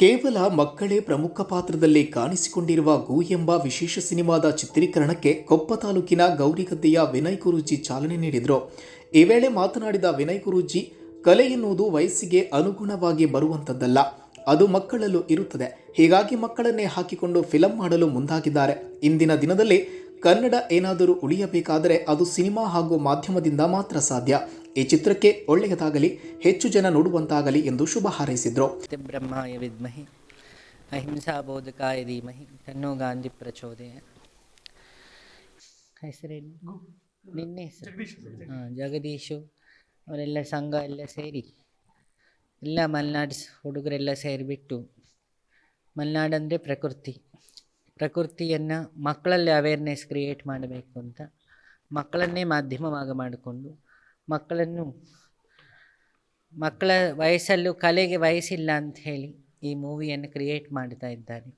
ಕೇವಲ ಮಕ್ಕಳೇ ಪ್ರಮುಖ ಪಾತ್ರದಲ್ಲಿ ಕಾಣಿಸಿಕೊಂಡಿರುವ ಗು ಎಂಬ ವಿಶೇಷ ಸಿನಿಮಾದ ಚಿತ್ರೀಕರಣಕ್ಕೆ ಕೊಪ್ಪ ತಾಲೂಕಿನ ಗೌರಿಗದ್ದೆಯ ವಿನಯ್ ಗುರೂಜಿ ಚಾಲನೆ ನೀಡಿದರು. ಈ ವೇಳೆ ಮಾತನಾಡಿದ ವಿನಯ್ ಗುರೂಜಿ, ಕಲೆ ಎನ್ನುವುದು ವಯಸ್ಸಿಗೆ ಅನುಗುಣವಾಗಿ ಬರುವಂಥದ್ದಲ್ಲ ಅದು ಮಕ್ಕಳಲ್ಲೂ ಇರುತ್ತದೆ. ಹೀಗಾಗಿ ಮಕ್ಕಳನ್ನೇ ಹಾಕಿಕೊಂಡು ಫಿಲಂ ಮಾಡಲು ಮುಂದಾಗಿದ್ದಾರೆ. ಇಂದಿನ ದಿನದಲ್ಲಿ ಕನ್ನಡ ಏನಾದರೂ ಉಳಿಯಬೇಕಾದರೆ ಅದು ಸಿನಿಮಾ ಹಾಗೂ ಮಾಧ್ಯಮದಿಂದ ಮಾತ್ರ ಸಾಧ್ಯ. ಈ ಚಿತ್ರಕ್ಕೆ ಒಳ್ಳೆಯದಾಗಲಿ ಹೆಚ್ಚು ಜನ ನೋಡುವಂತಾಗಲಿ ಎಂದು ಶುಭ ಹಾರೈಸಿದರು. ಬ್ರಹ್ಮಾಯ ವಿದ್ಮಹಿ ಅಹಿಂಸಾ ಬೋಧಕಾಯ ಧೀಮಹಿ ತನ್ನೋ ಗಾಂಧಿ ಪ್ರಚೋದಯ. ಹೆಸರೇನು? ನಿನ್ನೆ ಹೆಸರು. ಹಾಂ ಜಗದೀಶು. ಅವರೆಲ್ಲ ಸಂಘ ಎಲ್ಲ ಸೇರಿ ಎಲ್ಲ ಮಲೆನಾಡು ಹುಡುಗರೆಲ್ಲ ಸೇರಿಬಿಟ್ಟು ಮಲೆನಾಡಂದರೆ ಪ್ರಕೃತಿ. ಪ್ರಕೃತಿಯನ್ನು ಮಕ್ಕಳಲ್ಲಿ ಅವೇರ್ನೆಸ್ ಕ್ರಿಯೇಟ್ ಮಾಡಬೇಕು ಅಂತ ಮಕ್ಕಳನ್ನೇ ಮಾಧ್ಯಮವಾಗಿ ಮಾಡಿಕೊಂಡು ಮಕ್ಕಳನ್ನು ಮಕ್ಕಳ ವಯಸ್ಸಲ್ಲೂ ಕಲೆಗೆ ವಯಸ್ಸಿಲ್ಲ ಅಂತ ಹೇಳಿ ಈ ಮೂವಿಯನ್ನು ಕ್ರಿಯೇಟ್ ಮಾಡ್ತಾ ಇದ್ದಾರೆ?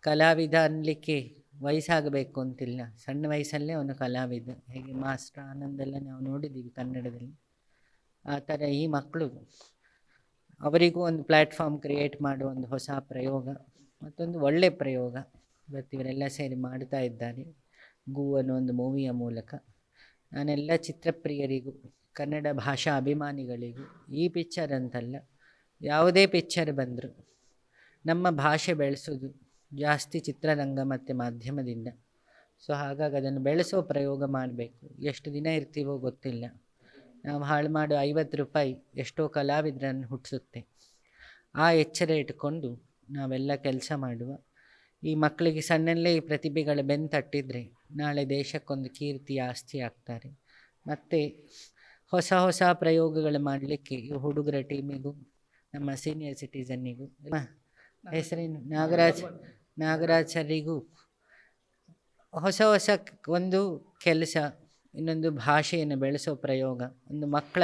ಕಲಾವಿದ ಅನ್ನಲಿಕ್ಕೆ ವಯಸ್ಸಾಗಬೇಕು ಅಂತಿಲ್ಲ. ಸಣ್ಣ ವಯಸ್ಸಲ್ಲೇ ಅವನು ಕಲಾವಿದ. ಹೇಗೆ ಮಾಸ್ಟರ್ ಆನಂದೆಲ್ಲ ನಾವು ನೋಡಿದ್ದೀವಿ ಕನ್ನಡದಲ್ಲಿ. ಆ ಥರ ಈ ಮಕ್ಕಳು ಅವರಿಗೂ ಒಂದು ಪ್ಲ್ಯಾಟ್ಫಾರ್ಮ್ ಕ್ರಿಯೇಟ್ ಮಾಡುವ ಒಂದು ಹೊಸ ಪ್ರಯೋಗ. ಮತ್ತೊಂದು ಒಳ್ಳೆಯ ಪ್ರಯೋಗ. ಇವರೆಲ್ಲ ಸೇರಿ ಮಾಡ್ತಾ ಇದ್ದಾರೆ. ಗೂ ಅನ್ನೋ ಒಂದು ಮೂವಿಯ ಮೂಲಕ. ನಾನೆಲ್ಲ ಚಿತ್ರಪ್ರಿಯರಿಗೂ, ಕನ್ನಡ ಭಾಷಾ ಅಭಿಮಾನಿಗಳಿಗೂ, ಈ ಪಿಕ್ಚರ್ ಅಂತಲ್ಲ, ಯಾವುದೇ ಪಿಕ್ಚರ್ ಬಂದರೂ ನಮ್ಮ ಭಾಷೆ ಬೆಳೆಸೋದು ಜಾಸ್ತಿ ಚಿತ್ರರಂಗ ಮತ್ತು ಮಾಧ್ಯಮದಿಂದ. ಸೊ ಹಾಗಾಗಿ ಅದನ್ನು ಬೆಳೆಸೋ ಪ್ರಯೋಗ ಮಾಡಬೇಕು. ಎಷ್ಟು ದಿನ ಇರ್ತೀವೋ ಗೊತ್ತಿಲ್ಲ. ನಾವು ಹಾಳು ಮಾಡೋ ಐವತ್ತು ರೂಪಾಯಿ ಎಷ್ಟೋ ಕಲಾವಿದರನ್ನು ಹುಟ್ಟಿಸುತ್ತೆ. ಆ ಎಚ್ಚರ ಇಟ್ಕೊಂಡು ನಾವೆಲ್ಲ ಕೆಲಸ ಮಾಡುವ. ಈ ಮಕ್ಕಳಿಗೆ ಸಣ್ಣಲ್ಲೇ ಈ ಪ್ರತಿಭೆಗಳ ಬೆನ್ನು ತಟ್ಟಿದರೆ ನಾಳೆ ದೇಶಕ್ಕೊಂದು ಕೀರ್ತಿ, ಆಸ್ತಿ ಆಗ್ತಾರೆ. ಮತ್ತು ಹೊಸ ಹೊಸ ಪ್ರಯೋಗಗಳು ಮಾಡಲಿಕ್ಕೆ ಈ ಹುಡುಗರ ಟೀಮಿಗೂ, ನಮ್ಮ ಸೀನಿಯರ್ ಸಿಟಿಸನ್ನಿಗೂ ಹೆಸರೇನು? ನಾಗರಾಜ್ ನಾಗರಾಜ್ ಸರಿಗೂ ಹೊಸ ಹೊಸ ಒಂದು ಕೆಲಸ, ಇನ್ನೊಂದು ಭಾಷೆಯನ್ನು ಬೆಳೆಸೋ ಪ್ರಯೋಗ, ಒಂದು ಮಕ್ಕಳ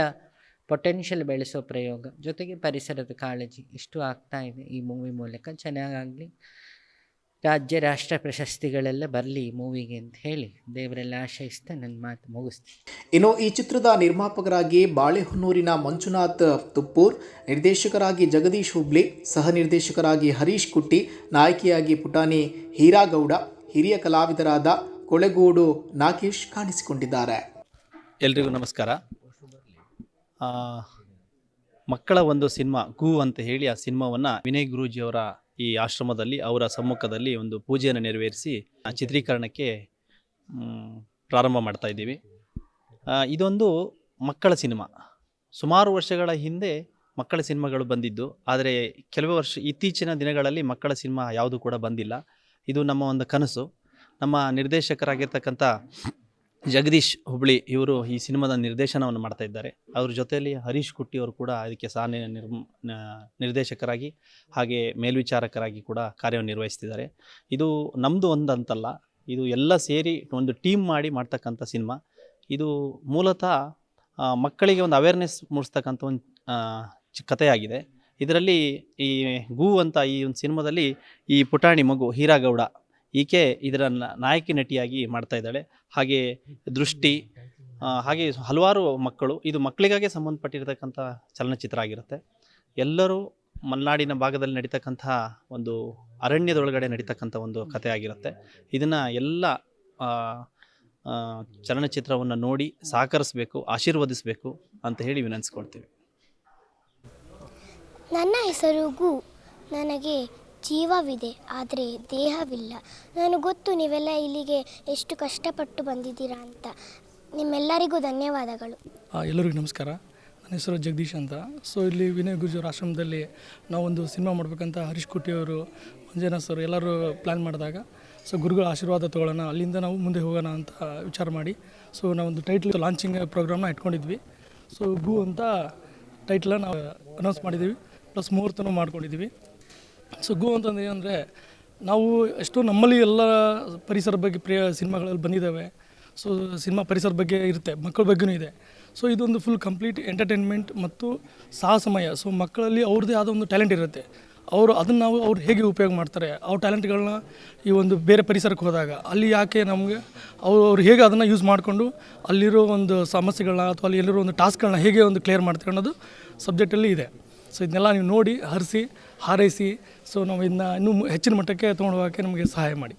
ಪೊಟೆನ್ಷಿಯಲ್ ಬೆಳೆಸೋ ಪ್ರಯೋಗ. ಜೊತೆಗೆ ಪರಿಸರದ ಕಾಳಜಿ. ಇಷ್ಟು ಆಗ್ತಾ ಇದೆ ಈ ಮೂವಿ ಮೂಲಕ. ಚೆನ್ನಾಗಾಗಲಿ. ರಾಜ್ಯ ರಾಷ್ಟ್ರ ಪ್ರಶಸ್ತಿಗಳೆಲ್ಲ ಬರಲಿ ಈ ಮೂವಿಗೆ ಅಂತ ಹೇಳಿ ದೇವರೆಲ್ಲ ಆಶಯಿಸ್ತಾ ನನ್ನ ಮಾತು ಮುಗಿಸ್ತೀನಿ. ಇನ್ನು ಈ ಚಿತ್ರದ ನಿರ್ಮಾಪಕರಾಗಿ ಬಾಳೆಹೊನ್ನೂರಿನ ಮಂಜುನಾಥ್ ತುಪ್ಪೂರ್ ನಿರ್ದೇಶಕರಾಗಿ ಜಗದೀಶ್ ಹುಬ್ಳಿ ಸಹ ನಿರ್ದೇಶಕರಾಗಿ ಹರೀಶ್ ಕುಟ್ಟಿ ನಾಯಕಿಯಾಗಿ ಪುಟಾಣಿ ಹೀರಾಗೌಡ ಹಿರಿಯ ಕಲಾವಿದರಾದ ಕೊಳೆಗೂಡು ನಾಗೇಶ್ ಕಾಣಿಸಿಕೊಂಡಿದ್ದಾರೆ. ಎಲ್ರಿಗೂ ನಮಸ್ಕಾರ. ಮಕ್ಕಳ ಒಂದು ಸಿನಿಮಾ, ಗು ಅಂತ ಹೇಳಿ ಆ ಸಿನಿಮಾವನ್ನು ವಿನಯ್ ಗುರೂಜಿಯವರ ಈ ಆಶ್ರಮದಲ್ಲಿ, ಅವರ ಸಮ್ಮುಖದಲ್ಲಿ ಒಂದು ಪೂಜೆಯನ್ನು ನೆರವೇರಿಸಿ ಆ ಚಿತ್ರೀಕರಣಕ್ಕೆ ಪ್ರಾರಂಭ ಮಾಡ್ತಾ ಇದ್ದೀವಿ. ಇದೊಂದು ಮಕ್ಕಳ ಸಿನಿಮಾ. ಸುಮಾರು ವರ್ಷಗಳ ಹಿಂದೆ ಮಕ್ಕಳ ಸಿನಿಮಾಗಳು ಬಂದಿದ್ದು, ಆದರೆ ಕೆಲವು ವರ್ಷ, ಇತ್ತೀಚಿನ ದಿನಗಳಲ್ಲಿ ಮಕ್ಕಳ ಸಿನಿಮಾ ಯಾವುದು ಕೂಡ ಬಂದಿಲ್ಲ. ಇದು ನಮ್ಮ ಒಂದು ಕನಸು. ನಮ್ಮ ನಿರ್ದೇಶಕರಾಗಿರ್ತಕ್ಕಂಥ ಜಗದೀಶ್ ಹುಬ್ಳಿ ಇವರು ಈ ಸಿನಿಮಾದ ನಿರ್ದೇಶನವನ್ನು ಮಾಡ್ತಾ ಇದ್ದಾರೆ. ಅವ್ರ ಜೊತೆಯಲ್ಲಿ ಹರೀಶ್ ಕುಟ್ಟಿ ಅವರು ಕೂಡ ಅದಕ್ಕೆ ಸಹ ನಿರ್ಮ ನಿರ್ದೇಶಕರಾಗಿ ಹಾಗೆ ಮೇಲ್ವಿಚಾರಕರಾಗಿ ಕೂಡ ಕಾರ್ಯವನ್ನು ನಿರ್ವಹಿಸ್ತಿದ್ದಾರೆ. ಇದು ನಮ್ಮದು ಒಂದಂತಲ್ಲ, ಇದು ಎಲ್ಲ ಸೇರಿ ಒಂದು ಟೀಮ್ ಮಾಡಿ ಮಾಡ್ತಕ್ಕಂಥ ಸಿನಿಮಾ. ಇದು ಮೂಲತಃ ಮಕ್ಕಳಿಗೆ ಒಂದು ಅವೇರ್ನೆಸ್ ಮೂಡಿಸ್ತಕ್ಕಂಥ ಒಂದು ಕಥೆಯಾಗಿದೆ. ಇದರಲ್ಲಿ ಈ ಗೂ ಅಂತ ಈ ಒಂದು ಸಿನಿಮಾದಲ್ಲಿ ಈ ಪುಟಾಣಿ ಮಗು ಹೀರಾಗೌಡ ಈಕೆ ಇದರ ನಾಯಕಿ ನಟಿಯಾಗಿ ಮಾಡ್ತಾ ಇದ್ದಾಳೆ. ಹಾಗೆ ದೃಷ್ಟಿ ಹಾಗೆ ಹಲವಾರು ಮಕ್ಕಳು, ಇದು ಮಕ್ಕಳಿಗಾಗೆ ಸಂಬಂಧಪಟ್ಟಿರತಕ್ಕಂಥ ಚಲನಚಿತ್ರ ಆಗಿರುತ್ತೆ. ಎಲ್ಲರೂ ಮಲೆನಾಡಿನ ಭಾಗದಲ್ಲಿ ನಡೀತಕ್ಕಂಥ ಒಂದು ಅರಣ್ಯದೊಳಗಡೆ ನಡೀತಕ್ಕಂಥ ಒಂದು ಕಥೆ ಆಗಿರುತ್ತೆ. ಇದನ್ನು ಎಲ್ಲ ಚಲನಚಿತ್ರವನ್ನು ನೋಡಿ ಸಹಕರಿಸಬೇಕು, ಆಶೀರ್ವದಿಸಬೇಕು ಅಂತ ಹೇಳಿ ವಿನಂತಿಸ್ಕೊಳ್ತೀವಿ. ನನ್ನ ಹೆಸರು ಗು. ನನಗೆ ಜೀವವಿದೆ, ಆದರೆ ದೇಹವಿಲ್ಲ. ನಾನು ಗೊತ್ತು ನೀವೆಲ್ಲ ಇಲ್ಲಿಗೆ ಎಷ್ಟು ಕಷ್ಟಪಟ್ಟು ಬಂದಿದ್ದೀರಾ ಅಂತ. ನಿಮ್ಮೆಲ್ಲರಿಗೂ ಧನ್ಯವಾದಗಳು. ಎಲ್ಲರಿಗೂ ನಮಸ್ಕಾರ. ನನ್ನ ಹೆಸರು ಜಗದೀಶ್ ಅಂತ. ಸೊ ಇಲ್ಲಿ ವಿನಯ್ ಗುರುಜಿಯವರ ಆಶ್ರಮದಲ್ಲಿ ನಾವೊಂದು ಸಿನಿಮಾ ಮಾಡಬೇಕಂತ ಹರೀಶ್ ಕುಟ್ಟಿಯವರು ಮಂಜುನಾಥ್ ಸರ್ ಎಲ್ಲರೂ ಪ್ಲ್ಯಾನ್ ಮಾಡಿದಾಗ. ಸೊ ಗುರುಗಳ ಆಶೀರ್ವಾದ ತೊಗೊಳ್ಳೋಣ, ಅಲ್ಲಿಂದ ನಾವು ಮುಂದೆ ಹೋಗೋಣ ಅಂತ ವಿಚಾರ ಮಾಡಿ. ಸೊ ನಾವೊಂದು ಟೈಟ್ಲ್ ಲಾಂಚಿಂಗ್ ಪ್ರೋಗ್ರಾಮ್ನ ಇಟ್ಕೊಂಡಿದ್ವಿ. ಸೊ ಗು ಅಂತ ಟೈಟ್ಲನ್ನು ಅನೌನ್ಸ್ ಮಾಡಿದ್ದೀವಿ. ಪ್ಲಸ್ ಮುಹೂರ್ತನೂ ಮಾಡ್ಕೊಂಡಿದ್ದೀವಿ. ಸೊ ಗು ಅಂತಂದು ಏನಂದರೆ ನಾವು ಎಷ್ಟೋ ನಮ್ಮಲ್ಲಿ ಎಲ್ಲ ಪರಿಸರ ಬಗ್ಗೆ ಪ್ರಿಯ ಸಿನಿಮಾಗಳಲ್ಲಿ ಬಂದಿದ್ದಾವೆ. ಸೊ ಸಿನಿಮಾ ಪರಿಸರ ಬಗ್ಗೆ ಇರುತ್ತೆ ಮಕ್ಕಳ ಬಗ್ಗೆನೂ ಇದೆ. ಸೊ ಇದೊಂದು ಫುಲ್ ಕಂಪ್ಲೀಟ್ ಎಂಟರ್ಟೈನ್ಮೆಂಟ್ ಮತ್ತು ಸಾಹಸಮಯ ಸೊ ಮಕ್ಕಳಲ್ಲಿ ಅವ್ರದ್ದೇ ಆದ ಒಂದು ಟ್ಯಾಲೆಂಟ್ ಇರುತ್ತೆ. ಅವರು ಅದನ್ನು ನಾವು ಅವ್ರು ಹೇಗೆ ಉಪಯೋಗ ಮಾಡ್ತಾರೆ, ಅವ್ರ ಟ್ಯಾಲೆಂಟ್ಗಳನ್ನ ಈ ಒಂದು ಬೇರೆ ಪರಿಸರಕ್ಕೆ ಹೋದಾಗ, ಅಲ್ಲಿ ಯಾಕೆ ನಮಗೆ ಅವರು, ಅವ್ರು ಹೇಗೆ ಅದನ್ನು ಯೂಸ್ ಮಾಡಿಕೊಂಡು ಅಲ್ಲಿರೋ ಒಂದು ಸಮಸ್ಯೆಗಳನ್ನ ಅಥವಾ ಅಲ್ಲಿ ಎಲ್ಲಿರೋ ಒಂದು ಟಾಸ್ಕ್ಗಳನ್ನ ಹೇಗೆ ಒಂದು ಕ್ಲಿಯರ್ ಮಾಡ್ತಾರೆ ಅನ್ನೋದು ಸಬ್ಜೆಕ್ಟಲ್ಲಿ ಇದೆ. ಸೊ ಇದನ್ನೆಲ್ಲ ನೀವು ನೋಡಿ, ಹರಿಸಿ, ಹಾರೈಸಿ ಸೊ ನಾವು ಇದನ್ನ ಇನ್ನೂ ಹೆಚ್ಚಿನ ಮಟ್ಟಕ್ಕೆ ತೊಗೊಂಡು ಹೋಗೋಕ್ಕೆ ನಮಗೆ ಸಹಾಯ ಮಾಡಿ.